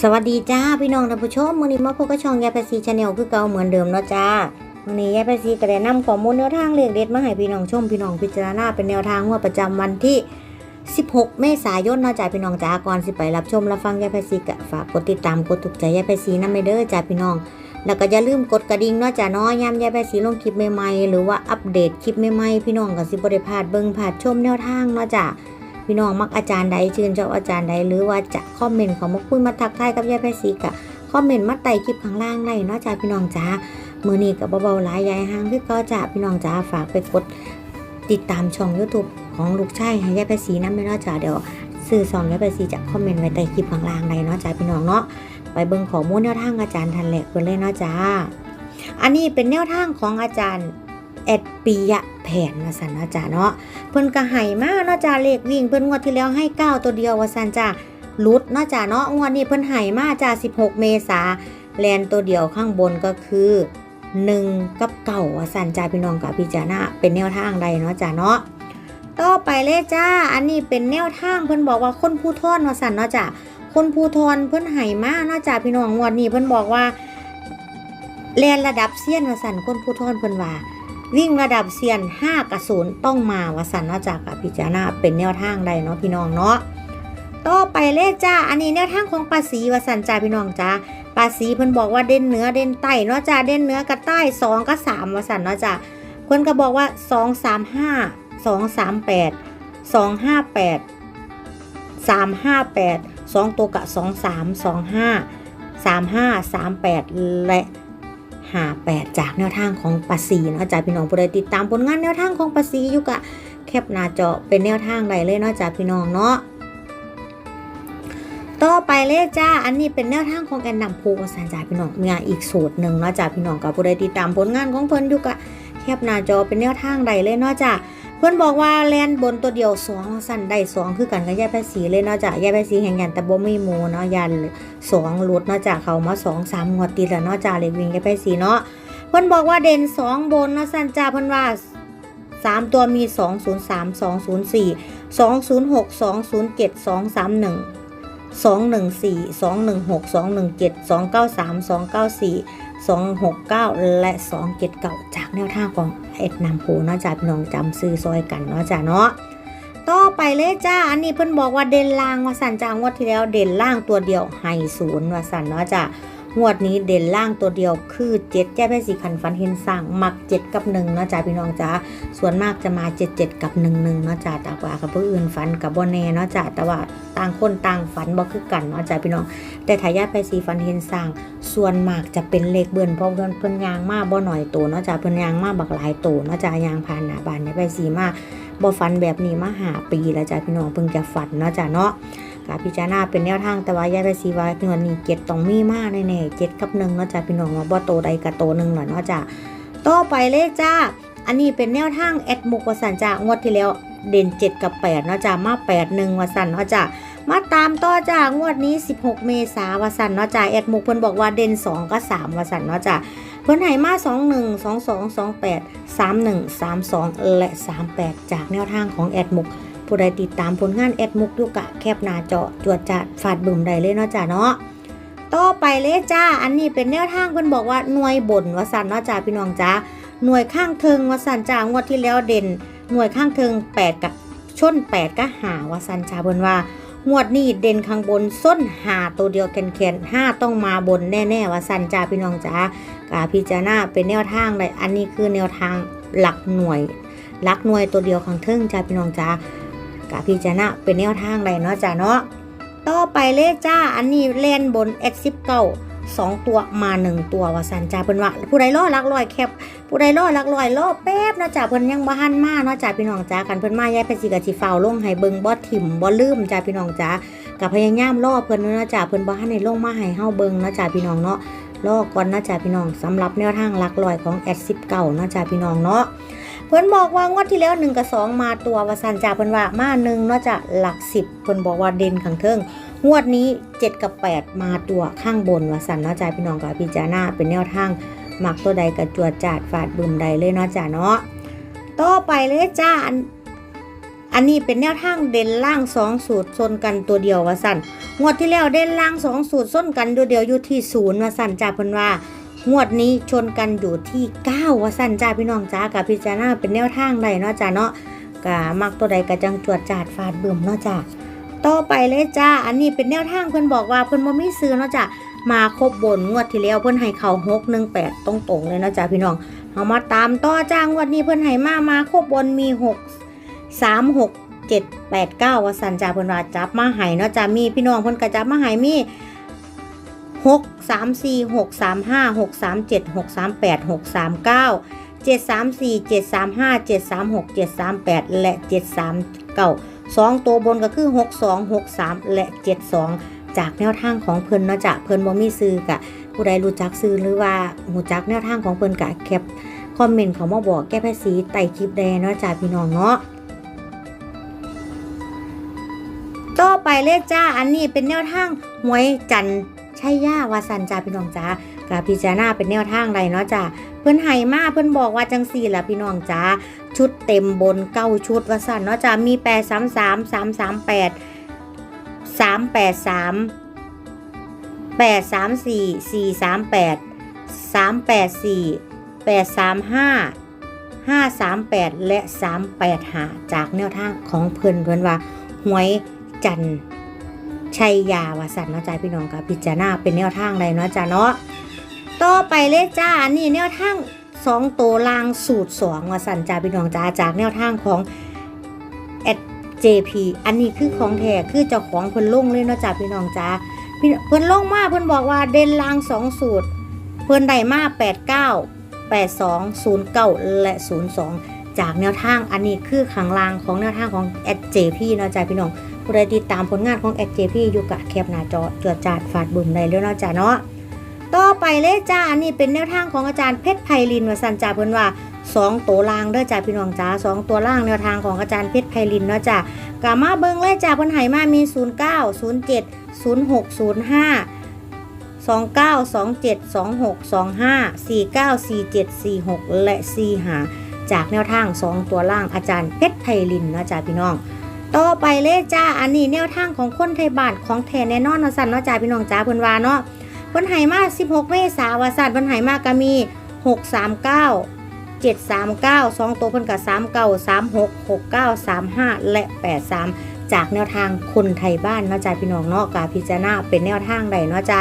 สวัสดีจ้าพี่น้องท่านผู้ชมมื้อนี้มาพบกับช่องยายแปซีชาแนลคือเก่าเหมือนเดิมเนาะจ้ามื้อนี้ยายแปซีก็ได้นำข้อมูลแนวทางเลขเด็ดมาให้พี่น้องชมพี่น้องพิจารณาเป็นแนวทางงวดประจำวันที่ 16 เมษายนเนาะจ้าพี่น้องจ้าก่อนสิไปรับชมรับฟังยายแปซีก็ฝากกดติดตามกดถูกใจยายแปซีนำไปเด้อจ้าพี่น้อง แล้วก็อย่าลืมกดกระดิ่งเนาะจ้าเนาะยามยายแปซีลงคลิปใหม่ๆหรือว่าอัปเดตคลิปใหม่ๆพี่น้องก็สิบ่ได้พลาดเบิ่งพลาดชมแนวทางเนาะจ้า พี่น้องมักอาจารย์ใดชื่นชอบอาจารย์ใดหรือว่าจะคอมเมนต์ของมาคุยมาทักทายกับยายแพรซีกะคอมเมนต์มาไต่คลิปข้างล่างได้เนาะจ้าพี่น้องจ้ามือนี้กับเบาๆหลายยายห่างคือก็จ้าพี่น้องจ้าฝากไปกดติดตามช่อง YouTube ของลูกชายให้ยายแพรซีนะไม่เนาะจ้าเดี๋ยวซื้อซองยายแพรซีจะคอมเมนต์ไว้ใต้คลิปข้างล่างได้เนาะจ้าพี่น้องเนาะไปเบิ่งข้อมูลแนวทางอาจารย์ทันแหลกเพิ่นเลยเนาะจ้าอันนี้เป็นแนวทางของอาจารย์ แอดปียะแผนนะสันนะจ้าเนาะเพิ่นก็ให้มาเนาะจ้าเลขวิ่งเพิ่นงวดที่แล้วให้9ตัวเดียวว่าซั่นจ้าลุดเนาะจ้าเนาะงวดนี้เพิ่นให้มาจ้า16 เมษาแลนตัวเดียวข้างบนก็คือ1กับเก่าว่าซั่นจ้าพี่น้องกับพิจารณาเป็นแนวทางใดเนาะจ้าเนาะต่อไปเลยจ้า อันนี้เป็นแนวทางเพิ่นบอกว่าคนผู้ทอนว่าซั่นเนาะจ้าคนผู้ทอนเพิ่นให้มาเนาะจ้าพี่น้องงวดนี้เพิ่นบอกว่าแลนระดับเซียนว่าซั่นคนผู้ทอนเพิ่นว่า วิ่งระดับเซียน 5 กับ0ต้องมาวสันนาะจากกับพิจารณาเป็นแนวทางใดเนาะพี่น้องเนาะต่อไปเลขจ้า อันนี้แนวทางของปาสีวสันจ้าพี่น้องจ้าปาสีเพิ่นบอกว่าเด่นเหนือเด่นใต้เนาะจ้าเด่นเหนือกับใต้2กับ3วสันเนาะจ้าเพิ่นก็บอกว่า2 3 5 2 3 8 2 5 8 3 5 8 2ตัวกับ2 3 2 5 3 5 3 8และ หาแปดจากแนวทางของปาซีเนาะจากพี่น้องผู้ใดติดตามผลงานแนวทางของปาสีอยู่กะแคปหน้าจอเป็นแนวทางใดเลยเนาะจากพี่น้องเนาะต่อไปเลยจ้า อันนี้เป็นแนวทางของแอนนำโพกสันจ่าพี่น้องมีอีกสูตรหนึ่งเนาะจากพี่น้องกับผู้ใดติดตามผลงานของเพิ่นอยู่กะแคปหน้าจอเป็นแนวทางใดเลยเนาะจ้า เพื่อนบอกว่าแลนบนตัวเดียวสองสั้นได้สองคือกันกับยายแพสีเลยเนาะจ้ะยายแพสีแห่งยันแต่บ่มีมูเนาะยันสองหลุดเนาะจ้ะเขามาสองสามงวดติดแล้วเนาะจ้ะเลยวิ่งยายแพสีเนาะเพื่อนบอกว่าเด่นสองบนเนาะสั้นจ้าเพื่อนว่าสามตัวมีสองศูนย์สามสองศูนย์สี่สองศูนย์หกสองศูนย์เจ็ดสองสามหนึ่ง สองหนึ่งสี่สองหนึ่งหกสองหนึ่งเจ็ดสองเก้าสามสองเก้าสี่สองหกเก้าและสองเจ็ดเก้าจากแนวทางของเอ็ดนำโพเนาะจ้าพี่น้องจำซื้อซอยกันเนาะจ้าเนาะต่อไปเลยจ้า อันนี้เพิ่นบอกว่าเด่นล่างว่าสันจ้างวดที่แล้วเด่นล่างตัวเดียวไฮศูนย์ว่าสันเนาะจ้า งวดนี้เด่นล่างตัวเดียวคือเจ็ดแจ้แพ่สีขันฟันเห็นสั่งมักเจ็ดกับหนึ่งนะจ้าพี่น้องจ้าส่วนมากจะมาเจ็ดเจ็ดกับหนึ่งหนึ่งนะจ้าแต่ว่ากับผู้อื่นฟันกับบ่แน่นะจ้าแต่ว่าต่างคนต่างฝันบ่คือกันเนาะจ้าพี่น้อง แต่ทายาทแพ่สีฟันเห็นสั่งส่วนมากจะเป็นเลขเบิ่นเพราะเพิ่นเพิ่นยางมากบ่หน่อยโตเนาะจ้าเพิ่นยางมากบักหลายโตเนาะจ้ายางผ่านหนาบานเนี่ยแพ่สีมากบ่ฟันแบบนี้มาหาปีแล้วจ้าพี่น้องเพิ่งจะฝันเนาะจ้าเนาะ กพิจารณาเป็นแนวทางแต่ว่ายายไปสีว่าเงินนี้เจ็ดต้องมีมากแน่ๆเจ็ดกับหนึ่งเนาะจ้ะพี่น้องว่าบ่โตใดกับโตหนึ่งหน่อยเนาะจ้ะต่อไปเลยจ้าอันนี้เป็นแนวทางแอดมุกวสันจ้างวดที่แล้วเด่นเจ็ดกับแปดเนาะจ้ะมาแปดหนึ่งวสันเนาะจ้ะมาตามต่อจ้างวดนี้ 16 เมษาวสันเนาะจ้ะแอดมุกเพิ่นบอกว่าเด่น 2 กับ3วสันเนาะจ้ะเพิ่นให้มา 21 22 28 31 32 และ 38 จากแนวทางของแอดมุก ผู้ใดติดตามผลงานแอดมุกยุกะแคบหน้าจอจวดจัดฟาดบึมได้เลยเนาะจ้าเนาะต่อไปเลยจ้า อันนี้เป็นแนวทางเพิ่นบอกว่าหน่วยบนวสันเนาะจ้าพี่น้องจ้าหน่วยข้างเทิงวสันจ้างวดที่แล้วเด่น หน่วยข้างเทิง8กับชน8ก็หาวสันจ้าเพิ่นว่างวดนี้เด่นข้างบนส้นหาตัวเดียวแคนแคนห้าต้องมาบนแน่ๆว่าสันจ้าพี่น้องจ้ากาพิจารณาเป็นแนวทางเลยอันนี้คือแนวทางหลักหน่วยหลักหน่วยตัวเดียวข้างเทิงจ้าพี่น้องจ้า กะพี่จนะเป็นแนวทางใดเนาะจ้ะเนาะต่อไปเลขจ้าอันนี้เล่นบน X 1 9 สองตัวมาหนึ่งตัวว่าสันจ้าเพิ่นว่าผู้ใดรอลักลอยแคบผู้ใดรอลักลอยรอแป๊บเนาะจ้าเพิ่นยังบ่ทันมาเนาะจ้าพี่น้องจ้ากันเพิ่นมาแย่ไปสิกะสิฟ้าวลงให้เบิ่งบ่ถิ่มบ่ลืมจ้าพี่น้องจ้ากับพยายามรอเพิ่นเนาะจ้าเพิ่นบ่ทันได้ลงมาให้เฮาเบิ่งเนาะจ้าพี่น้องเนาะรอก่อนเนาะจ้าพี่น้องสำหรับแนวทางลักลอยของ X 1 9เนาะจ้าพี่น้องเนาะ เพิ่นบอกว่างวดที่แล้ว1กับ2มาตัววาสันจ่าเพิ่นว่ามาหนึ่งเนาจะหลัก10เพิ่นบอกว่าเด่นขังเทิงงวดนี้ 7 กับ 8 มาตัวข้างบนวาสันเนาจ้าพี่น้องกับพิจารณาเป็นแนวทางมักตัวใดกับจวดจาดฟาดบึมใดเลยเนาจ้าเนาะต่อไปเลยจ้าอันนี้เป็นแนวทางเด่นล่างสองสูตรชนกันตัวเดียวว่าสันงวดที่แล้วเด่นล่างสองสูตรส้นกันตัวเดียวอยู่ที่ศูนย์ว่าสันจ้าเพิ่นว่า งวดนี้ชนกันอยู่ที่เก้าว่าสั่นจ้าพี่น้องจ้ากับพิจารณาเป็นแนวทางใดเนาะจ้าเนาะกะมักตัวใดกะจังจวดจาดฟาดเบึมเนาะจ้าต่อไปเลยจ้า อันนี้เป็นแนวทางเพิ่อนบอกว่าเพิ่อนบ่มีซื้อเนาะจ้ามาครบบนงวดที่แล้วเพิ่อนให้เขาหกหนึ่งแปดตรงๆเลยเนาะจ้าพี่น้องเอามาตามต่อจ้างวดนี้เพิ่อนให้มามาครบบนมีหกสามหกเจ็ดแปดเก้าว่าสันจ้าเพิ่อนว่าจับมาให้เนาะจ้ามีพี่น้องเพิ่อนก็จับมาให้มี หกสามสี่หกสามห้าหกสามเจ็ดหกสามแปดหกสามเก้าเจ็ดสามสี่เจ็ดสามห้าเจ็ดสามหกเจ็ดสามแปดและเจ็ดสามเก้าสองตัวบนก็คือหกสองหกสามและเจ็ดสองจากแนวทางของเพิ่นนะจ้ะเพิ่นบ่มีซื้อกะผู้ใดรู้จักซื้อหรือว่าหูจักแนวทางของเพิ่นกะแคปคอมเมนต์เขามาบอกแก้ภาษีไต่คลิปแดเนาะจ้ะพี่น้องเนาะต่อไปเลยจ้าอันนี้เป็นแนวทางหวยจันทร์ ชัยยาวาสันจ้าพี่น้องจ้ากาพิจารณาเป็นแนวทางไรเนาะจ้าเพิ่อนไห้มาเพิ่อนบอกว่าจังสี่ละพี่น้องจ้าชุดเต็มบนเก้าชุดวาสันเนาะจ้ามีแปดสามสามสามสามแปดสามแปดสามแปดสามสี่สี่สามแปดสามแปดสี่แปดสามห้าห้าสามแปดและสามแปดหาจากแนวทางของเพิ่อนเพิ่อนว่าหวยจันทร์ ชัยยาวาสันเนาะจ้าพี่น้องกับพิจารณาเป็นแนวทางใดเนาะจ้าเนาะต่อไปเลยจ้านนี้แนวทางสองตัวลางสูตรสองวาสันจ้าพี่น้องจ้าจากแนวทางของแอด JP อันนี้คือของแท้คือเจ้าของเพิ่นลงเลยเนาะจ้าพี่น้องจ้าเพิ่นลงมาเพิ่นบอกว่าเด่นลางสองสูตร เพิ่นได้มา89 82 09และ02จากแนวทางอันนี้คือขังลางของแนวทางของแอด JP เนาะจ้าพี่น้อง ผู้ใดติดตามผลงานของ XJP อยู่กับแคปหน้าจอจวดจาดฝาดบุ่มได้แล้วเนาะจ้าเนาะต่อไปเลยจ้าอันนี้เป็นแนวทางของอาจารย์เพชรไพลินวสันจ่าเพิ่นว่าสองตัวล่างเด้อจ้าพี่น้องจ้าสองตัวล่างแนวทางของอาจารย์เพชรไพลินเนาะจ้ากามาเบิงเลยจ้าเพิ่นให้มามี 09 07 06 05 29 27 26 25 49 47 46 และ45จากแนวทาง 2 ตัวล่างอาจารย์เพชรไพลินเนาะจ้าพี่น้อง ต่อไปเลยจ้าอันนี้แนวทางของคนไทยบ้านของแทนแน่นอนเนาะสันเนาะจ้าพี่น้องจ้าเพิ่นว่าเนาะเพิ่นให้มา16 เมษาว่าสันเพิ่นให้มาก็มี 639 739 2 ตัวเพิ่นก็39 36 69 35 และ 83 จากแนวทางคนไทยบ้านเนาะจ้าพี่น้องเนาะกาพิจารณาเป็นแนวทางใดเนาะจ้า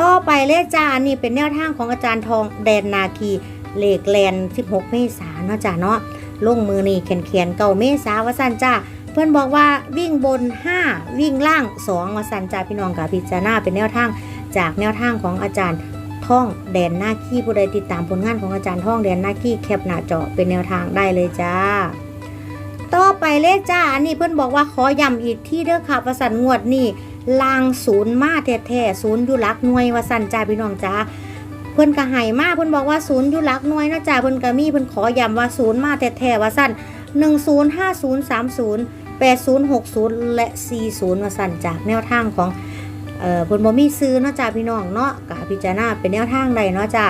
ต่อไปเลยจ้าอันนี้เป็นแนวทางของอาจารย์ทองแดนนาคีเลขแลน16 เมษาเนาะจ้าเนาะลงมือนี่เขียนเขียนเก่าเมษาว่าสันจ้า เพื่อนบอกว่าวิ่งบน 5 วิ่งล่าง2มาสันจ่าพี่น้องกับพิจารณาเป็นแนวทางจากแนวทางของอาจารย์ท่องแดนหน้าขี้ผู้ใดติดตามผลงานของอาจารย์ท่องแดนหน้าขี้แคปหน้าจอเป็นแนวทางได้เลยจ้าต่อไปเลขจ้าอันนี้เพื่อนบอกว่าขอย้ำอีกที่เด้อค่ะประสันงวดนี่ลางศูนย์มาแท้ๆศูนย์ยู่หลักหน่วยวาสันจ้าพี่น้องจ้าเพื่อนก็ให้มาเพื่อนบอกว่าศูนย์ยู่หลักหน่วยนะจ้าเพื่อนก็มีเพื่อนขอย้ำว่าศูนย์มาแท้ๆว่าสั้น105030 8060 และ 40มาสั่นจากแนวทางของเอ่อผลบมีซื้อเนาะจ้าพี่น้องเนาะกะพิจารณาเป็นแนวทางใดเนาะจ้า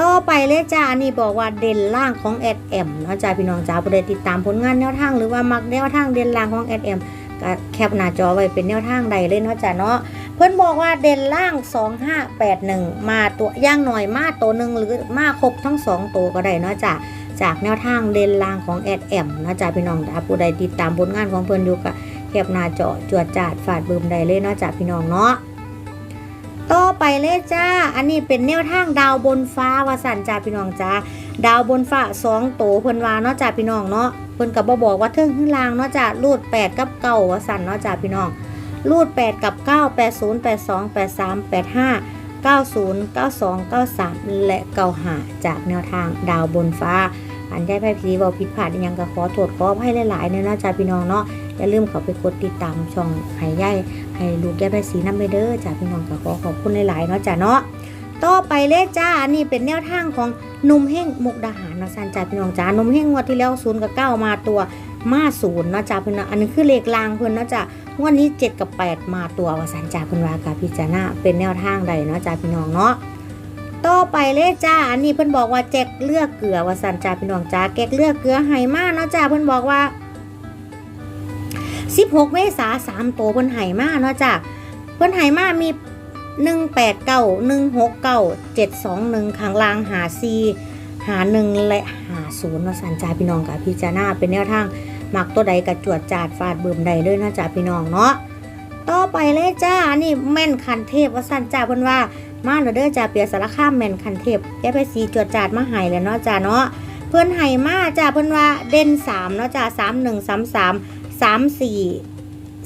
ต่อไปเลยจ้าอันนี้บอกว่าเด่นล่างของแอดแอมเนาะจ้าพี่น้องจ้าผู้ใดติดตามผลงานแนวทางหรือว่ามักแนวทางเด่นล่างของแอดแอมก็แคปหน้าจอไว้เป็นแนวทางใดเลยเนาะจ้าเนาะเพิ่อนบอกว่าเด่นล่าง 2581 มาตัวย่างหน่อยมาตัวหนึ่งหรือมาครบทั้งสองตัวก็ได้เนาะจ้า จากแนวทางเด่นลางของแอดแอมนะจ๊ะพี่น้องจ้าผู้ใดติดตามผลงานของเพิ่นอยู่กับแคบหน้าจอจวดจาดฝาดบืมใดเลยนะจ้ะพี่น้องเนาะต่อไปเลยจ้า อันนี้เป็นแนวทางดาวบนฟ้าวาสันจ้าพี่น้องจ้าดาวบนฟ้าสองโตวเพิ่นวาเนาะจ้าพี่น้องเนาะเพิ่นกับบ่บอกว่าเทิงขึ้นลางเนาะจ้ารูด8กับเก้าวาสันเนาะจ้าพี่น้องรูด8กับ9 80 82 83 85 90 92 93 และ95จากแนวทางดาวบนฟ้า อันได้ไพ่พีบอผิดพลาดยังก็ขอโทษขอให้หลายๆเนี่ยนะจ้าพี่น้องเนาะอย่าลืมเขาไปกดติดตามช่องไห้ย่ายให้ลูกแก้ไพ่สีน้ำไปเด้อจ้าพี่น้องก็ขอขอบคุณหลายๆเนาะจ้าเนาะต่อไปเลขจ้าอันนี้เป็นแนวทางของนมเฮงมุกดาหารนะสันจ้าพี่น้องจ้านมเฮงงวดที่แล้วศูนย์กับเก้ามาตัวมาศูนย์เนาะจ้าพี่น้องอันนี้คือเลขลางเพิ่นนะจ้างวดนี้เจ็ดกับแปดมาตัวว่าสันจ้าพิ่นว่ากับพิจารณาเป็นแนวทางใดเนาะจ้าพี่น้องเนาะ ต่อไปเลยจ้า อันนี้เพิ่นบอกว่าแจกเลือกเกลือว่าสันจ้าพี่น้องจ้าแจกเลือกเกลือไห้มาเนาะจ้าเพิ่นบอกว่า 16 เมษาสามตัวเพิ่นให้มาเนาะจ้ะเพิ่นให้มามี 189 169 721ข้างล่างหา4หา1และหา0ว่าสันจ่าพี่น้องกับพิจารณาเป็นแนวทางมักตัวใดกับจวดจาดฟาดเบิ่มใดด้วยเนาะจ้ะพี่น้องเนาะ ต่อไปเลยจ้าอันนี่แม่นคันเทพว่าสันจ่าเพิ่นว่า มาแล้วเด้อจ้าเปียสารคามแม่นคันเทพแยกไปสีจวดจาดมาให้แล้วเนาะจ้าเนาะ เพื่อนไห้มาจ้าเพื่อนว่าเด่นสามเนาะจ้าสามหนึ่งสามสามสามสี่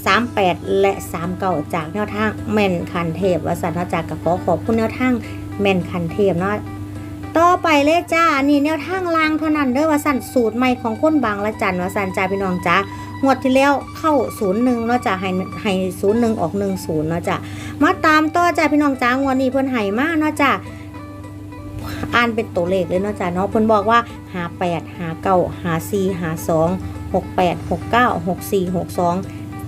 สามแปดและสามเก่าจากแนวทางแม่นคันเทพวสันเนาะจากกับขอขอบคุณแนวทางแม่นคันเทพเนาะต่อไปเลยจ้าอันนี่แนวทางลางเท่านั้นเด้อวสันสูตรใหม่ของคนบางละจันวสันจ้าพี่น้องจ้า งวดที่แล้วเข้าศูนย์หนึ่งเนาะจ้าให้ให้ศูนย์หนึ่งออกหนึ่งศูนย์เนาะจ้ามาตามต่อจ้าพี่น้องจ้างวดนี้เพื่อนไห้มากเนาะจ้าอ่านเป็นตัวเลขเลยเนาะจ้ะเนาะเพิ่นบอกว่าหาแปดหาเก้าหาสี่หาสองหกแปดหกเก้าหกสี่หกสอง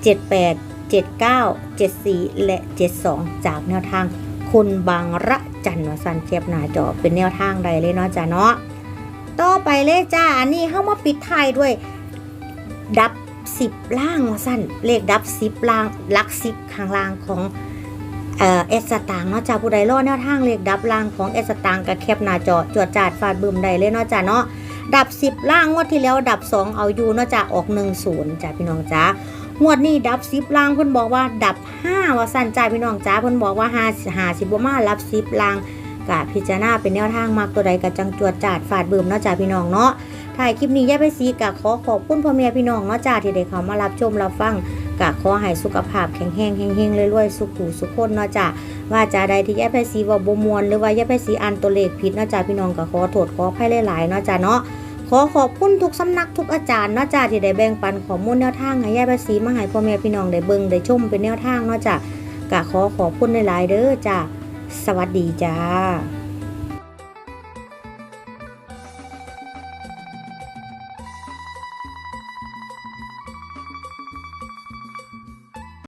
เจ็ดแปดเจ็ดเก้าเจ็ดสี่และเจ็ดสองจากแนวทางคุณบางระจันวสันเทียบหน้าจอเป็นแนวทางใดเลยเนาะจ้ะเนาะต่อไปเลยจ้าอันนี้เข้ามาปิดท้ายด้วย ดับ สิบล่างวสันเลขดับสิบล่างลักสิบข้างล่างของเอสตางเนาะจ้าผู้ใดรอดแนวทางเลขดับล่างของเอสตางกับแคปหน้าจอจวดจาดฟาดบึมใดเลยเนาะจ้าเนาะดับ10ล่างงวดที่แล้วดับ2เอาอยู่เนาะจ้าออก1 0จ้าพี่น้องจ้างวดนี้ดับ10ล่างเพิ่นบอกว่าดับ5ว่าสั่นจ้าพี่น้องจ้าเพิ่นบอกว่า5 50บ่มารับ10ล่างกะพิจารณาเป็นแนวทางมากตัวใดกับจังจวดจาดฟาดบึมเนาะจ้าพี่น้องเนาะ ถ่ายคลิปนี้ย่าไปซีกะขอขอบคุณพ่อแม่พี่น้องเนาะจ้าที่ได้เขามารับชมรับฟังกะขอให้สุขภาพแข็งแรงแห้งๆรวยๆสุขหูสุขคนเนาะจ้ะว่าจะใดที่ย่ไพสีว่าบ่มวนหรือว่าย่ไพสีอันตัวเลขผิดเนาะจ้ะพี่น้องก็ขอโทษขออภัยหลายๆเนาะจ้ะเนาะขอขอบคุณทุกสำนักทุกอาจารย์เนาะจ้ะที่ได้แบ่งปันข้อมูลแนวทางให้ย่ไพสีมาให้พ่อแม่พี่น้องได้เบิ่งได้ชมเป็นแนวทางเนาะจ้ะกะขอขอบคุณหลายๆเด้อจ้ะสวัสดีจ้า